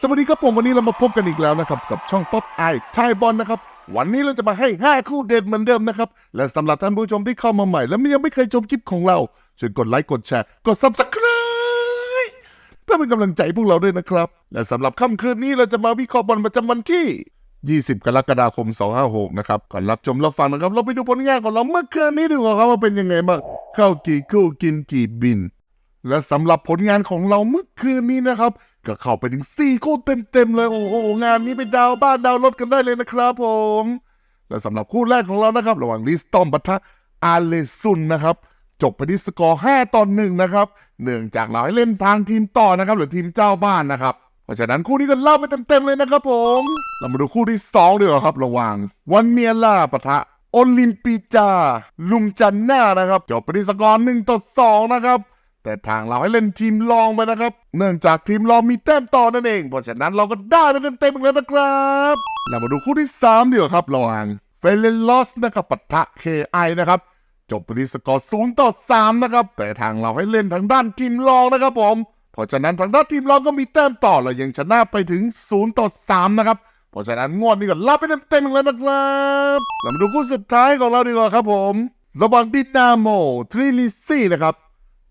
สวัสดีครับผมวันนี้เรามาพบกันอีกแล้วนะครับ กับช่องป๊อปไอไทยบอลนะครับ วันนี้เราจะมาให้ 5 คู่เด็ดเหมือนเดิมนะครับ และสำหรับท่านผู้ชมที่เข้ามาใหม่ และยังไม่เคยชมคลิปของเราช่วยกดไลค์กดแชร์กด subscribe เพื่อเป็นกำลังใจพวกเราด้วยนะครับ และสำหรับค่ำคืนนี้เราจะมาวิเคราะห์บอลประจำวันที่ 20 กรกฎาคม 256 นะครับก่อนรับชมรับฟังนะครับ เราไปดูผลงานของเราเมื่อคืนนี้ดีกว่าครับว่าเป็นยังไงบ้างเข้ากี่คู่กินกี่บิน และสำหรับผลงานของเราเมื่อคืนนี้นะครับ ก็เข้าไปถึง4คู่เต็มๆเลย โอ้โห งานนี้เป็นดาวบ้านดาวรถกันได้เลยนะครับผม และสำหรับคู่แรกของเรานะครับ ระหว่างลิสตอมปะทะอาเลซุนนะครับ จบไปที่สกอร์ 5ต่อ1นะครับ เนื่องจากเราให้เล่นทางทีมต่อนะครับ หรือทีมเจ้าบ้านนะครับ เพราะฉะนั้นคู่นี้ก็เล่าไปเต็มๆเลยนะครับผม เรามาดูคู่ที่2ดีกว่าครับ ระหว่างวันเมียล่าปะทะโอลิมปิจาลุมจันน่านะครับ จบไปที่สกอร์1ต่อ2นะครับ แต่ทางเราให้เล่นทีมรองไปนะครับ เนื่องจากทีมรองมีแต้มต่อนั่นเอง เพราะฉะนั้นเราก็ได้ไปเต็มๆแล้วนะครับเรามาดูคู่ที่3ดีกว่าครับระหว่างเฟรนลอสนะครับปะทะ KI นะครับจบไปที่สกอร์0ต่อ3นะครับ แต่ทางเราให้เล่นทางด้านทีมรองนะครับผม เพราะฉะนั้นทางด้านทีมรองก็มีแต้มต่อและยังชนะไปถึง0ต่อ3นะครับ เพราะฉะนั้นงวดนี้ก็รับไปเต็มๆแล้วนะครับเรามาดูคู่สุดท้ายของเราดีกว่าครับผม ระหว่างดินาโมทริลิซี่นะครับ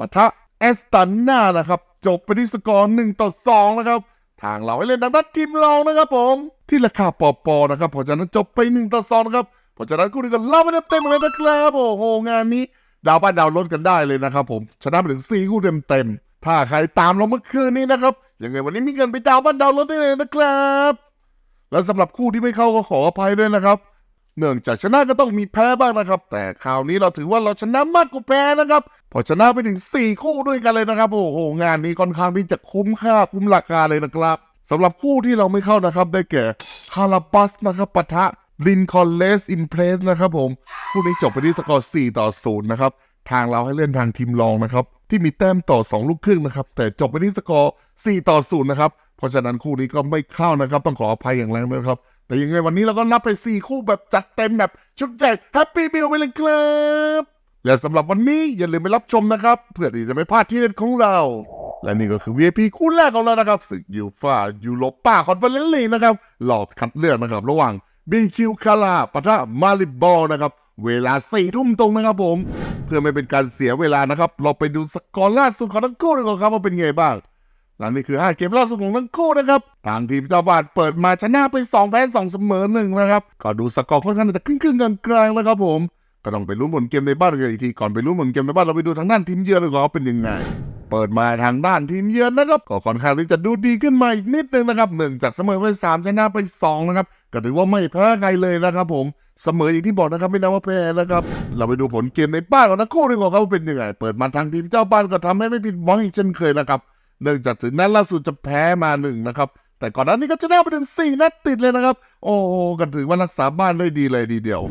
ปะทะ อสตันนานะครับ จบไปที่สกอร์1ต่อ2นะครับ ทางเราให้เล่นทางด้นทีมรองนะครับผม ที่ราคาปอปอนะครับเพราะฉะนั้นจบไป1ต่อ2นะครับเพราะฉะนั้นคู่นี้ก็เล่าไปเต็มเลยนะครับโอ้โหงานนี้ ดาวบ้านดาวลดกันได้เลยนะครับผมชนะไปถึง4คู่เต็มๆถ้าใครตามเราเมื่อคืนนี้นะครับยังไงวันนี้มีเงินไปดาวบ้านดาวลดได้เลยนะครับ และสำหรับคู่ที่ไม่เข้าก็ขออภัยด้วยนะครับ เนื่องจากชนะก็ต้องมีแพ้บ้างนะครับ แต่คราวนี้เราถือว่าเราชนะมากกว่าแพ้นะครับ พอชนะไปถึง 4 คู่ด้วยกันเลยนะครับ โอ้โห งานนี้ค่อนข้างที่จะคุ้มค่าคุ้มราคาเลยนะครับสำหรับคู่ที่เราไม่เข้านะครับ ได้แก่คาราบัสนะครับปะทะลินคอนเลสอินเพรสนะครับผม คู่นี้จบไปที่สกอร์4ต่อ0นะครับ ทางเราให้เล่นทางทีมรองนะครับ ที่มีแต้มต่อ 2 ลูกครึ่งนะครับ แต่จบไปที่สกอร์4ต่อ0นะครับ เพราะฉะนั้นคู่นี้ก็ไม่เข้านะครับ ต้องขออภัยอย่างแรงด้วยนะครับ แต่ยังไงวันนี้เราก็นับไป 4 คู่แบบจัดเต็มแบบชุดใหญ่แฮปปี้มิลไปเลยครับและสำหรับวันนี้อย่าลืมไปรับชมนะครับ เพื่อที่จะไม่พลาดที่เด็ดของเรา และนี่ก็คือ VIP คู่แรกของเรานะครับศึกยูฟายูโรป้าคอนเฟอเรนซ์ลีกนะครับหลอดคัดเลือกนะครับ ระหว่างบิงคิวคาราปะทะมาริบอลนะครับ เวลาสี่ทุ่มตรงนะครับผม เพื่อไม่เป็นการเสียเวลานะครับ เราไปดูสกอร์ล่าสุดของทั้งคู่ดีกว่าครับว่าเป็นไงบ้าง หลังนี้คือ 5 เกมล่าสุดของทั้งคู่นะครับ ทางทีมเจ้าบ้านเปิดมาชนะไป 2 แพ้ 2 เสมอหนึ่งนะครับ ก็ดูสกอร์ค่อนข้างจะครึ่งๆกลางๆนะครับผม ก็ต้องไปลุ้ผลเกมในบ้านกันอีกที ก่อนไปลุ้ผลเกมในบ้านเราไปดูทางด้านทีมเยือนดีกว่าว่าเป็นยังไง เปิดมาทางด้านทีมเยือนนะครับ ก็ค่อนข้างที่จะดูดีขึ้นมาอีกนิดนึงนะครับหนึ่งจากเสมอไป3ชนะไป2นะครับ ก็ถือว่าไม่แพ้ใครเลยนะครับผมเสมออย่างที่บอกนะครับไม่นับว่าแพ้นะครับ เราไปดูผลเกมในบ้านของทั้งคู่ดีกว่าครับว่าเป็นยังไง เปิดมาทางทีมเจ้าบ้านก็ทำให้ไม่ผิดหวังอีกเช่นเคยนะครับ เนื่องจากถึงนัดล่าสุดจะแพ้มาหนึ่งนะครับ แต่ก่อนหน้านี้ก็ชนะไปถึงสี่นัดติดเลยนะครับ โอ้โหก็ถือว่ารักษาบ้านได้ดีเลยดีเดียว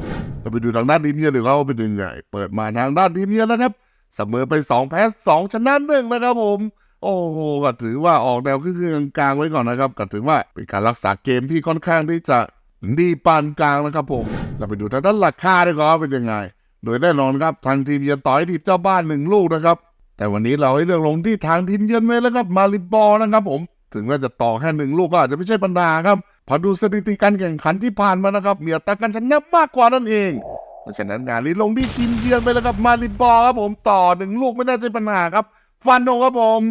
เราไปดูทางด้านทีมเยือนดีกว่าว่าเป็นยังไงเปิดมาทางด้านทีมเยือนนะครับเสมอไปสองแพ้สองชนะหนึ่งนะครับผมโอ้โหก็ถือว่าออกแนวครึ่งๆกลางๆไว้ก่อนนะครับก็ถือว่าเป็นการรักษาเกมที่ค่อนข้างที่จะดีปานกลางนะครับผม เราไปดูทางด้านราคาดีกว่าว่าเป็นยังไง โดยแน่นอนครับทางทีมเยือนต่อให้ทีมเจ้าบ้านหนึ่งลูกนะครับ แต่วันนี้เราให้เลือกลงที่ทางทีมเยือนไว้แล้วครับมาริบอลนะครับผมถึงว่าจะต่อแค่หนึ่งลูกก็อาจจะไม่ใช่ปัญหาครับพอดูสถิติการแข่งขันที่ผ่านมานะครับมีอัตราการชนะมากกว่านั่นเองเพราะฉะนั้นงานนี้ลงที่ทีมเยือนไปแล้วครับมาริบอลครับผมต่อหนึ่งลูกไม่น่าใช่ปัญหาครับฟันโนครับผม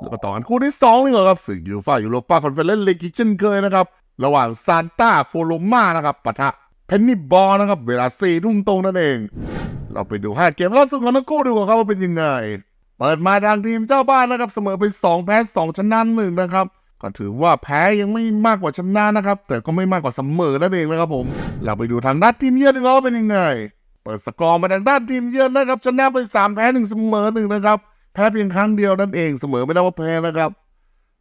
แล้วก็ต่อกันคู่ที่สองนี่ก่อครับศึกยูฟ่ายูโรป้าคอนเฟอเรนซ์ลีกเช่นเคยนะครับระหว่างซานต้าโคโลมานะครับปะทะเพนนี่บอลนะครับเวลาสี่ทุ่มตรงนั่นเอง เราไปดูห้าเกมล่าสุดของทั้งคู่ดีกว่าครับว่าเป็นยังไง เปิดมาทางทีมเจ้าบ้านนะครับเสมอไป 2 แพ้ 2 ชนะหนึ่งนะครับ ก็ถือว่าแพ้ยังไม่มากกว่าชนะนะครับ แต่ก็ไม่มากกว่าเสมอนั่นเองนะครับผมเราไปดูทางด้านทีมเยือนกว่าว่าเป็นยังไง เปิดสกอร์มาทางด้านทีมเยือนนะครับชนะไป 3 แพ้1เสมอหนึ่งนะครับแพ้เพียงครั้งเดียวนั่นเองเสมอไม่ได้ว่าแพ้นะครับ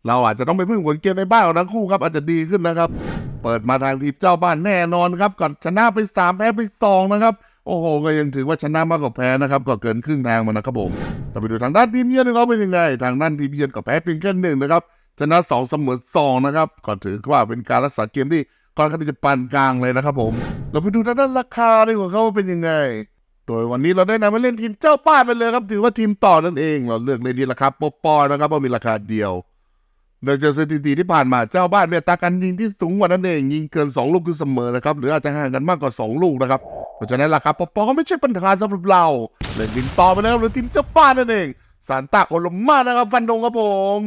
เราอาจจะต้องไปพึ่งผลเกมในบ้านของทั้งคู่ครับอาจจะดีขึ้นนะครับ เปิดมาทางทีมเจ้าบ้านแน่นอนครับก่อนชนะไป3แพ้ไป2นะครับ โอ้โหก็ยังถือว่าชนะมากกว่าแพ้นะครับก็เกินครึ่งทางมานะครับผมเราไปดูทางด้านทีมเยือนนะครับเป็นยังไงทางด้านทีมเยือนก็แพ้เพียงแค่หนึ่งนะครับชนะสองเสมอสองนะครับก็ถือว่าเป็นการรักษาเกมที่ค่อนข้างที่จะปานกลางเลยนะครับผมเราไปดูทางด้านราคาดีกว่าเขาเป็นยังไงโดยวันนี้เราได้นำมาเล่นทีมเจ้าป้านไปเลยครับถือว่าทีมต่อนั่นเอง เราเลือกในดีราคาปอปอนะครับว่าะมีราคาเดียวโดยจากสถิติที่ผ่านมาเจ้าบ้านเนี่ยตากันยิงที่สูงกว่านั้นเองยิงเกิน 2 ลูกคือเสมอนะครับหรืออาจจะห่างกันมากกว่า 2 ลูกนะครับ เพราะฉะนั้นล่ะครับปอปอก็ไม่ใช่ปัญหาสำหรับเราเล่นทีมต่อไปนะครับหรือทีมเจ้าบ้านนั่นเองซานตาโคลมมานะครับฟันธงครับผม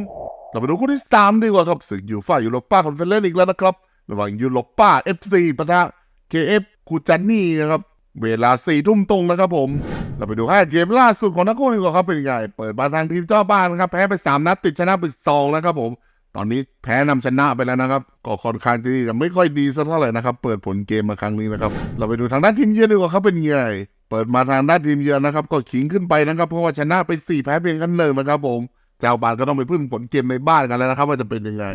เราไปดูคู่ที่สามดีกว่าครับศึกยูฟ่ายูโรป้าคอนเฟอเรนซ์อีกแล้วนะครับระหว่างยูโรป้าเอฟซีปะทะเคเอฟคูจานี่นะครับเวลาสี่ทุ่มตรงนะครับผม เราไปดูห้าเกมล่าสุดของทั้งคู่ดีกว่าครับเป็นยังไง เปิดมาทางทีมเจ้าบ้านะครับแพ้ไป3นัดติดชนะไป2นะครับผม ตอนนี้แพ้นำชนะไปแล้วนะครับ ก็ค่อนข้างที่จะไม่ค่อยดีสักเท่าไหร่นะครับ เปิดผลเกมมาครั้งนี้นะครับ เราไปดูทางด้านทีมเยือนดีกว่าครับเป็นยังไงเปิดมาทางด้านทีมเยือนนะครับ ก็ขิงขึ้นไปนะครับ เพราะว่าชนะไป4แพ้เพียงกันหนึ่งนะครับ ผมเจ้าบ้านก็ต้องไปพึ่งผลเกมในบ้านกันแล้วนะครับ ว่าจะเป็นยังไง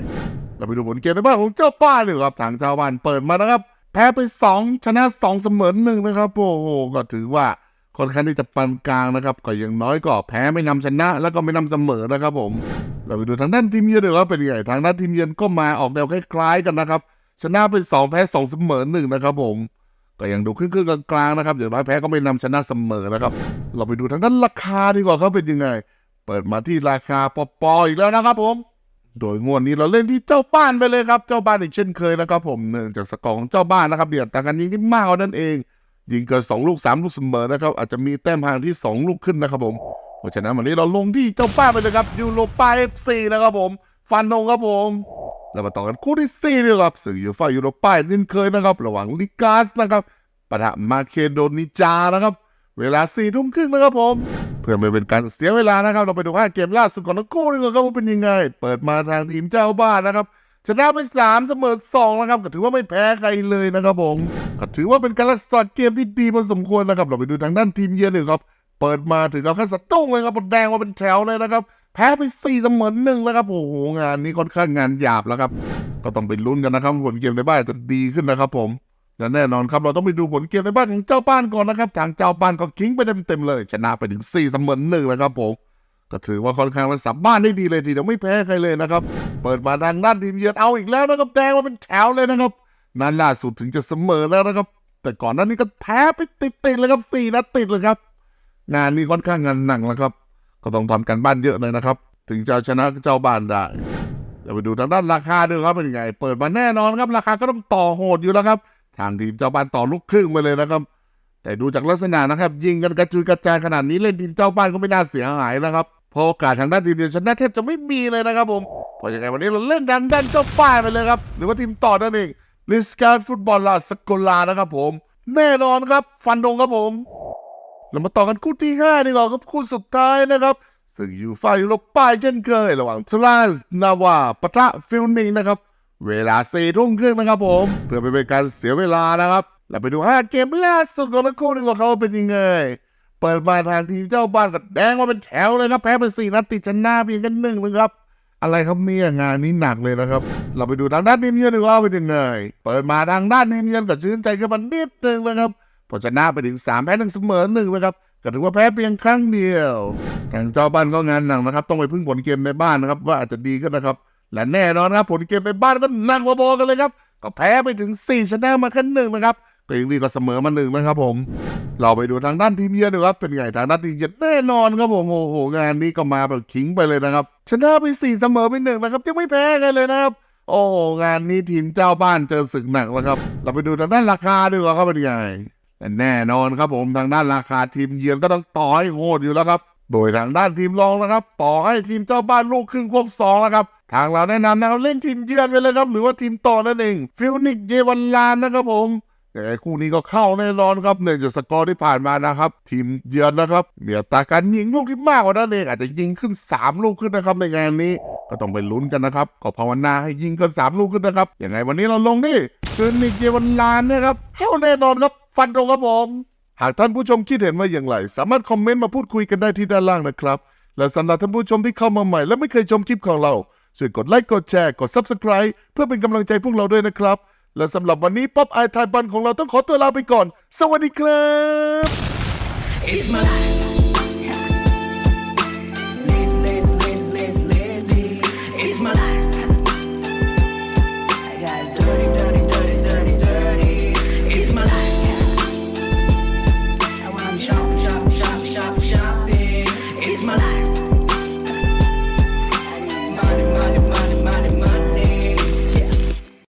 เราไปดูผลเกมในบ้านของเจ้าบ้านดีกว่าครับทางเจ้าบ้านเปิดมานะครับ แพ้ไป 2 ชนะ2เสมอหนึ่งนะครับโอ้โหก็ถือว่าค่อนข้างที่จะปานกลางนะครับ ก็ยังน้อยก็แพ้ไม่นำชนะ แล้วก็ไม่นำเสมอนะครับผม เราไปดูทางด้านทีมเยือนดีกว่าเป็นยังไงทางด้านทีมเยือนก็มาออกแนวคล้ายๆกันนะครับ ชนะไปสองแพ้สองเสมอหนึ่งนะครับ ผมก็ยังดูครึ่งๆกลางๆนะครับอย่างน้อยแพ้ก็ไม่นำชนะเสมอนะครับ เราไปดูทางด้านราคาดีกว่าเขาเป็นยังไง เปิดมาที่ราคาปอปออีกแล้วนะครับผมโดยงวดนี้เราเล่นที่เจ้าบ้านไปเลยครับ เจ้าบ้านอีกเช่นเคยนะครับ ผมเนื่องจากสกอร์ของเจ้าบ้านนะครับเบียดต่างกันยิงที่มากกว่านั่นเอง ยิงเกินสองลูกสามลูกเสมอนะครับ อาจจะมีแต้มห่างที่สองลูกขึ้นนะครับผม ราะฉะนั้นวันนี้เราลงที่เจ้าป้านไปเลยครับยูโรป้าเอฟซีนะครับผม ฟันนงครับผมแล้วมาต่อกันคู่ที่สี่เลยครับสื่อยูฟ่ายูโรป้าเช่นเคยนะครับ ระหว่างลิกาสนะครับปะทะมาเคโดนิจานะครับ เวลาสี่ทุ่มครึ่งนะครับผม เพื่อไม่เป็นการเสียเวลานะครับ เราไปดูห้าเกมล่าสุดของทั้งคู่ดีกว่าครับว่าเป็นยังไง เปิดมาทางทีมเจ้าบ้านนะครับชนะไปสามเสมอสองนะครับ ก็ถือว่าไม่แพ้ใครเลยนะครับผมก็ถือว่าเป็นการรักษาเกมที่ดีพอสมควรนะครับ เราไปดูทางด้านทีมเยือนหนึ่งครับ เปิดมาถึงกับขั้นสะตุ้งเลยครับบดแดงมาเป็นแถวเลยนะครับ แพ้ไปสี่เสมอหนึ่งแล้วครับโอ้โหงานนี้ค่อนข้างงานหยาบแล้วครับ ก็ต้องไปลุ้นกันนะครับผลเกมในบ้านจะดีขึ้นนะครับ ผมและแน่นอนครับเราต้องไปดูผลเกมในบ้านของเจ้าบ้านก่อนนะครับทางเจ้าบ้านก็กิ้งไปเต็มๆเลย ชนะไปถึงสี่เสมอหนึ่งแล้วครับผมก็ถือว่าค่อนข้างรักษาบ้านได้ดีเลยทีเดียวไม่แพ้ใครเลยนะครับ เปิดมาทางด้านทีมเยือนเอาอีกแล้วนะครับแดงมาเป็นแถวเลยนะครับนัดล่าสุดถึงจะเสมอแล้วนะครับ แต่ก่อนหน้านี้ก็แพ้ไปติดๆเลยครับสี่นัดติดเลยครับ งานนี้ค่อนข้างงานหนักแล้วครับ ก็ต้องทำกันบ้านเยอะเลยนะครับ ถึงจะชนะเจ้าบ้านได้เดี๋ยวไปดูทางด้านราคาด้วยครับเป็นยังไง เปิดมาแน่นอนครับ ราคาก็ต้องต่อโหดอยู่แล้วครับ ทางทีมเจ้าบ้านต่อลูกครึ่งไปเลยนะครับ แต่ดูจากลักษณะนะครับ ยิงกันกระจุยกระจายขนาดนี้เล่นทีมเจ้าบ้านก็ไม่น่าเสียหายนะครับเพราะโอกาสทางด้านทีมเยือนชนะแทบจะไม่มีเลยนะครับผมเพราะยังไงวันนี้เราเล่นดันด้านเจ้าป้ายไปเลยครับ หรือว่าทีมต่อนั่นเองลิสการฟุตบอลลาสกอลานะครับผม แน่นอนครับ ฟันธงครับผม เรามาต่อกันคู่ที่ห้าดีกว่าครับคู่สุดท้ายนะครับ ซึ่งยูฟ่ายุโรป้าเช่นเคย ระหว่างทรานส์นาวาปะทะฟิลนิงนะครับ เวลาสี่ทุ่มครึ่งนะครับผม เพื่อไม่เป็นการเสียเวลานะครับ เราไปดูห้เกมล่าสุดของทั้งคู่ดีกว่าเขาเป็นยังไง เปิดมาทางทีมเจ้าบ้านก็แดงมาเป็นแถวเลยครับ แพ้ไปสี่นัดติดชนะเพียงกันหนึ่งนะครับอะไรครับเนี่ยงานนี้หนักเลยนะครับ เราไปดูทางด้านทีมเยือนดีกว่าเป็นยังไง เปิดมาทางด้านทีมเยือนก็ชื่นใจขึ้นมานิดนึงนะครับ พอชนะไปถึงสามแพ้หนึ่งเสมอหนึ่งนะครับก็ถือว่าแพ้เพียงครั้งเดียวทางเจ้าบ้านก็งานหนักนะครับ ต้องไปพึ่งผลเกมในบ้านนะครับ ว่าอาจจะดีขึ้นนะครับ และแน่นอนครับผลเกมในบ้านก็หนักพอๆกันเลยครับ ก็แพ้ไปถึง 4 ชนะมาแค่หนึ่งนะครับก็ยังดีกว่าเสมอมาหนึ่งนะครับผม เราไปดูทางด้านทีมเยือนดูครับเป็นไงทางด้านทีมเยือนแน่นอนครับผมโอ้โหงานนี้ก็มาแบบขิงไปเลยนะครับ ชนะไปสี่เสมอไปหนึ่งนะครับยังไม่แพ้กันเลยนะครับ โอ้โหงานนี้ทีมเจ้าบ้านเจอศึกหนักแล้วครับ เราไปดูทางด้านราคาดูครับเป็นไง และแน่นอนครับผมทางด้านราคาทีมเยือนก็ต้องต่อให้โหดอยู่แล้วครับ โดยทางด้านทีมรองนะครับ ต่อให้ทีมเจ้าบ้านลูกครึ่งควบสองแล้วครับ ทางเราแนะนำนะครับเล่นทีมเยือนไปเลยครับหรือว่าทีมต่อนั่นเองฟิลนิกเยวันลานนะครับผมแต่คู่นี้ก็เข้าแน่นอนครับเนื่องจากสกอร์ที่ผ่านมานะครับ ทีมเยือนนะครับมีอัตาการยิงลูกที่มากกว่านั้นเองอาจจะยิงขึ้น 3 ลูกขึ้นนะครับในงานนี้ก็ต้องไปลุ้นกันนะครับก็ภาวนาให้ยิงกัน3ลูกขึ้นนะครับยังไงวันนี้เราลงนี่ฟิลนิกเยวันลานนะครับเข้าแน่นอนครับ ฟันตรงครับผม หากท่านผู้ชมคิดเห็นว่าอย่างไร สามารถคอมเมนต์มาพูดคุยกันได้ที่ด้านล่างนะครับ และสำหรับท่านผู้ชมที่เข้ามาใหม่ และไม่เคยชมคลิปของเราช่วยกดไลค์กดแชร์กด Subscribe เพื่อเป็นกำลังใจพวกเราด้วยนะครับ และสำหรับวันนี้ป๊อปไอทายบันของเราต้องขอตัวลาไปก่อน สวัสดีครับ It's my life.